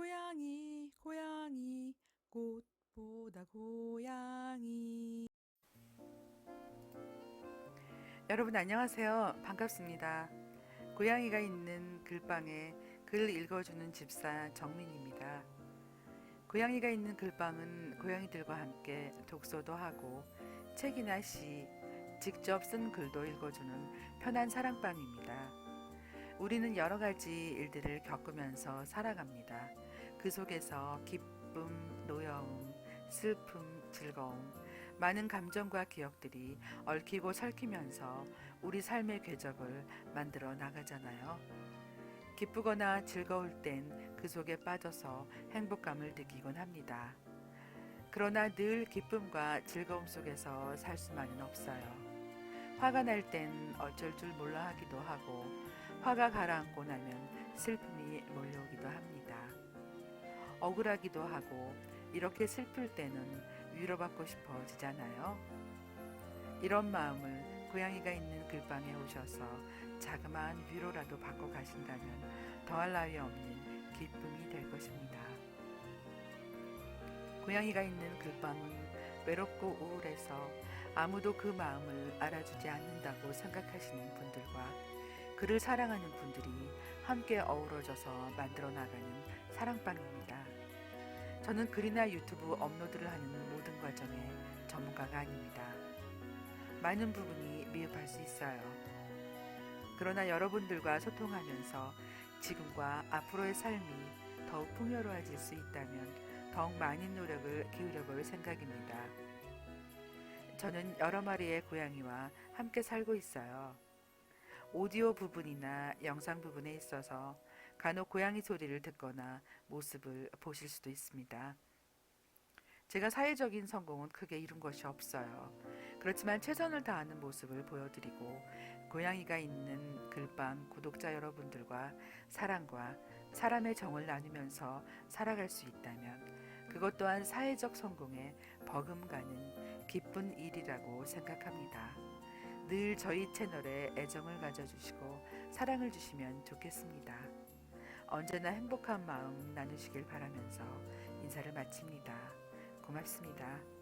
고양이 고양이 꽃보다 고양이. 여러분 안녕하세요. 반갑습니다. 고양이가 있는 글방에 글 읽어주는 집사 정민입니다. 고양이가 있는 글방은 고양이들과 함께 독서도 하고 책이나 시 직접 쓴 글도 읽어주는 편한 사랑방입니다. 우리는 여러 가지 일들을 겪으면서 살아갑니다. 그 속에서 기쁨, 노여움, 슬픔, 즐거움, 많은 감정과 기억들이 얽히고 설키면서 우리 삶의 궤적을 만들어 나가잖아요. 기쁘거나 즐거울 땐 그 속에 빠져서 행복감을 느끼곤 합니다. 그러나 늘 기쁨과 즐거움 속에서 살 수만은 없어요. 화가 날 땐 어쩔 줄 몰라 하기도 하고 화가 가라앉고 나면 슬픔이 몰려오기도 합니다. 억울하기도 하고 이렇게 슬플 때는 위로받고 싶어지잖아요. 이런 마음을 고양이가 있는 글방에 오셔서 자그마한 위로라도 받고 가신다면 더할 나위 없는 기쁨이 될 것입니다. 고양이가 있는 글방은 외롭고 우울해서 아무도 그 마음을 알아주지 않는다고 생각하시는 분들과 그를 사랑하는 분들이 함께 어우러져서 만들어 나가는 사랑방입니다. 저는 글이나 유튜브 업로드를 하는 모든 과정에 전문가가 아닙니다. 많은 부분이 미흡할 수 있어요. 그러나 여러분들과 소통하면서 지금과 앞으로의 삶이 더욱 풍요로워질 수 있다면 더욱 많은 노력을 기울여 볼 생각입니다. 저는 여러 마리의 고양이와 함께 살고 있어요. 오디오 부분이나 영상 부분에 있어서 간혹 고양이 소리를 듣거나 모습을 보실 수도 있습니다. 제가 사회적인 성공은 크게 이룬 것이 없어요. 그렇지만 최선을 다하는 모습을 보여드리고 고양이가 있는 글밤 구독자 여러분들과 사랑과 사람의 정을 나누면서 살아갈 수 있다면 그것 또한 사회적 성공에 버금가는 기쁜 일이라고 생각합니다. 늘 저희 채널에 애정을 가져주시고 사랑을 주시면 좋겠습니다. 언제나 행복한 마음 나누시길 바라면서 인사를 마칩니다. 고맙습니다.